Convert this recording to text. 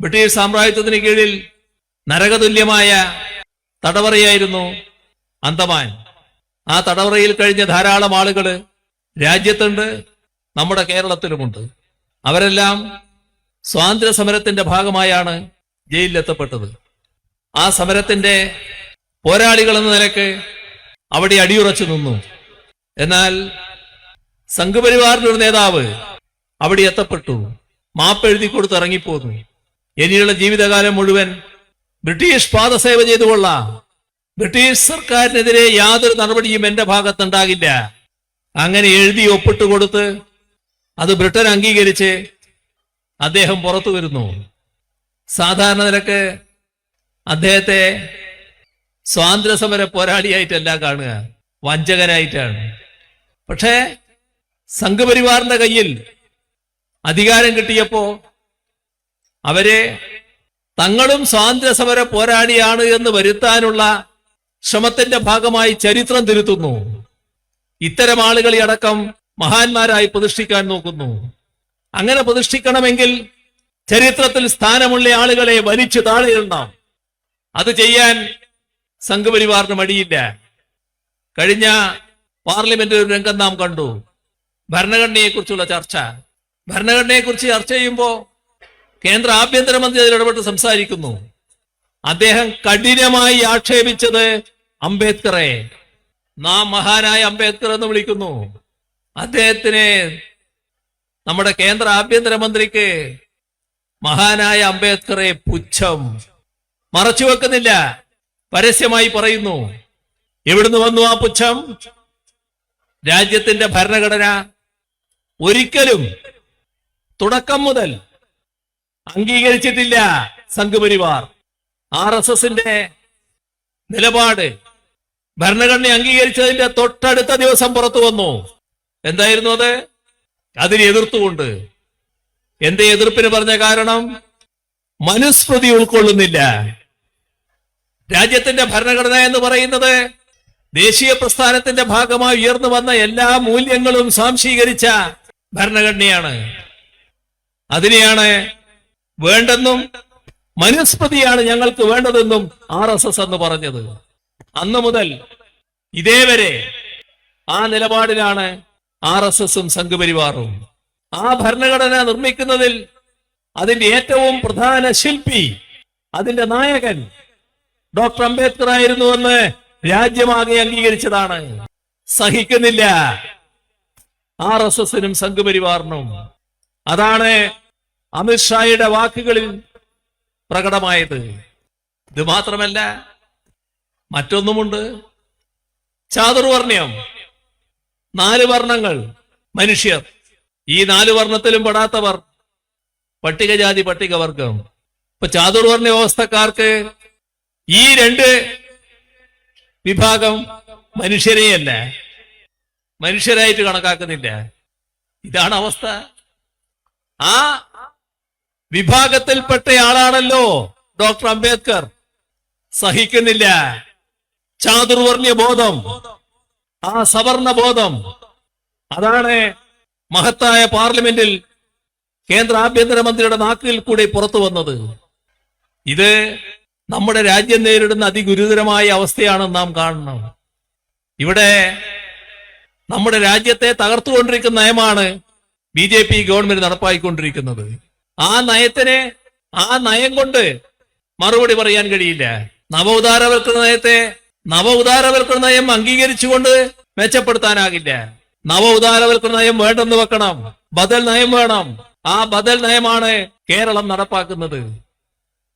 British സാമ്രാജ്യത്തിന് കീഴിൽ നരകതുല്യമായ തടവറയായിരുന്നു അന്തമാൻ. ആ തടവറയിൽ കഴിഞ്ഞ ധാരാളം ആളുകൾ രാജ്യത്തുണ്ട് നമ്മുടെ കേരളത്തിലുമുണ്ട്. അവരെല്ലാം സ്വാതന്ത്ര്യ സമരത്തിന്റെ ഭാഗമായാണ് ജയിലിലെത്തപ്പെട്ടത്. ആ സമരത്തിന്റെ പോരാളികൾ എന്ന നിലയ്ക്ക് അവിടെ അടിയുറച്ചു നിന്നു. എന്നാൽ സംഘപരിവാറിന്റെ ഒരു നേതാവ് അവിടെ എത്തപ്പെട്ടു. മാപ്പ് എഴുതി കൊടുത്ത് ഇറങ്ങിപ്പോന്നു. ഇനിയുള്ള ജീവിതകാലം മുഴുവൻ ബ്രിട്ടീഷ് പാദസേവ ചെയ്തുകൊള്ളാം. ബ്രിട്ടീഷ് സർക്കാരിനെതിരെ യാതൊരു നടപടിയും എന്റെ ഭാഗത്തുണ്ടാകില്ല. അങ്ങനെ എഴുതി ഒപ്പിട്ട് കൊടുത്ത് അത് ബ്രിട്ടൻ അംഗീകരിച്ച് അദ്ദേഹം പുറത്തു വരുന്നു. സാധാരണ നിലയ്ക്ക് അദ്ദേഹത്തെ സ്വാതന്ത്ര്യ സമര പോരാളിയായിട്ടല്ല കാണുക വഞ്ചകനായിട്ടാണ്. പക്ഷേ സംഘപരിവാറിന്റെ കയ്യിൽ അധികാരം കിട്ടിയപ്പോ അവരെ തങ്ങളും സ്വാതന്ത്ര്യ സമര പോരാളിയാണ് എന്ന് വരുത്താനുള്ള ശ്രമത്തിന്റെ ഭാഗമായി ചരിത്രം തിരുത്തുന്നു. ഇത്തരം ആളുകളെ അടക്കം മഹാന്മാരായി പ്രതിഷ്ഠിക്കാൻ നോക്കുന്നു. അങ്ങനെ പ്രതിഷ്ഠിക്കണമെങ്കിൽ ചരിത്രത്തിൽ സ്ഥാനമുള്ള ആളുകളെ വലിച്ചു താഴെയിടണം. അത് ചെയ്യാൻ സംഘപരിവാറിന് മടിയില്ല. കഴിഞ്ഞ പാർലമെന്റ് രംഗം നാം കണ്ടു. ഭരണഘടനയെ കുറിച്ചുള്ള ചർച്ച. ഭരണഘടനയെ കുറിച്ച് ചർച്ച ചെയ്യുമ്പോൾ കേന്ദ്ര ആഭ്യന്തരമന്ത്രി അതിൽ ഇടപെട്ട് സംസാരിക്കുന്നു. അദ്ദേഹം കഠിനമായി ആക്ഷേപിച്ചത് അംബേദ്കറെ. നാം മഹാനായ അംബേദ്കർ എന്ന് വിളിക്കുന്നു. അദ്ദേഹത്തിനെ നമ്മുടെ കേന്ദ്ര ആഭ്യന്തരമന്ത്രിക്ക് മഹാനായ അംബേദ്കറെ പുച്ഛം. മറച്ചു വെക്കുന്നില്ല. പരസ്യമായി പറയുന്നു. എവിടുന്ന് വന്നു ആ പുച്ഛം? രാജ്യത്തിന്റെ ഭരണഘടന ഒരിക്കലും തുടക്കം മുതൽ അംഗീകരിച്ചിട്ടില്ല സംഘപരിവാർ. ആർ എസ് എസിന്റെ നിലപാട് ഭരണഘടന അംഗീകരിച്ചതിന്റെ തൊട്ടടുത്ത ദിവസം പുറത്തു വന്നു. എന്തായിരുന്നു അത്? അതിനെ എതിർത്തുകൊണ്ട്. എന്റെ എതിർപ്പിന് പറഞ്ഞ കാരണം മനുസ്മൃതി ഉൾക്കൊള്ളുന്നില്ല. രാജ്യത്തിന്റെ ഭരണഘടന എന്ന് പറയുന്നത് ദേശീയ പ്രസ്ഥാനത്തിന്റെ ഭാഗമായി ഉയർന്നു വന്ന എല്ലാ മൂല്യങ്ങളും സ്വാംശീകരിച്ച ഭരണഘടനയാണ്. അതിനെയാണ് വേണ്ടെന്നും മനുസ്മൃതിയാണ് ഞങ്ങൾക്ക് വേണ്ടതെന്നും ആർ എസ് എസ് എന്ന് പറഞ്ഞത്. അന്ന് മുതൽ ഇതേവരെ ആ നിലപാടിലാണ് ആർ എസ് എസും സംഘപരിവാറും. ആ ഭരണഘടന നിർമ്മിക്കുന്നതിൽ അതിന്റെ ഏറ്റവും പ്രധാന ശില്പി അതിന്റെ നായകൻ ഡോക്ടർ അംബേദ്കർ ആയിരുന്നുവെന്ന് രാജ്യമാകെ അംഗീകരിച്ചതാണ്. സഹിക്കുന്നില്ല ആർ എസ് എസിനും സംഘപരിവാറിനും. അതാണ് അമിത്ഷായുടെ വാക്കുകളിൽ പ്രകടമായത് ഇത് മാത്രമല്ല മറ്റൊന്നുമുണ്ട്. ചാതുർവർണയം നാല് വർണങ്ങൾ മനുഷ്യർ. ഈ നാല് വർണത്തിലും പെടാത്തവർ പട്ടികജാതി പട്ടികവർഗം. ഇപ്പൊ ചാതുർവർണ വ്യവസ്ഥക്കാർക്ക് ഈ രണ്ട് വിഭാഗം മനുഷ്യരെയല്ല. മനുഷ്യരായിട്ട് കണക്കാക്കുന്നില്ല. ഇതാണ് അവസ്ഥ. ആ വിഭാഗത്തിൽപ്പെട്ടയാളാണല്ലോ ഡോക്ടർ അംബേദ്കർ. സഹിക്കുന്നില്ല. ചാതുർവർണ്യ ബോധം. ആ സവർണ ബോധം. അതാണ് മഹത്തായ പാർലമെന്റിൽ കേന്ദ്ര ആഭ്യന്തരമന്ത്രിയുടെ നാക്കിൽ കൂടി പുറത്തു വന്നത്. ഇത് നമ്മുടെ രാജ്യം നേരിടുന്ന അതിഗുരുതരമായ അവസ്ഥയാണ് നാം കാണുന്നത് ഇവിടെ നമ്മുടെ രാജ്യത്തെ തകർത്തുകൊണ്ടിരിക്കുന്ന നയമാണ് ബി ജെ പി ഗവൺമെന്റ് നടപ്പാക്കിക്കൊണ്ടിരിക്കുന്നത് ആ നയത്തിനെ ആ നയം കൊണ്ട് മറുപടി പറയാൻ കഴിയില്ല. നവ ഉദാരവൽക്കരണ നയത്തെ നവ ഉദാരവൽക്കരണ നയം അംഗീകരിച്ചുകൊണ്ട് മെച്ചപ്പെടുത്താനാകില്ല. നവ ഉദാരവൽക്കരണ നയം വേണ്ടെന്ന് വെക്കണം. ബദൽ നയം വേണം. ആ ബദൽ നയമാണ് കേരളം നടപ്പാക്കുന്നത്.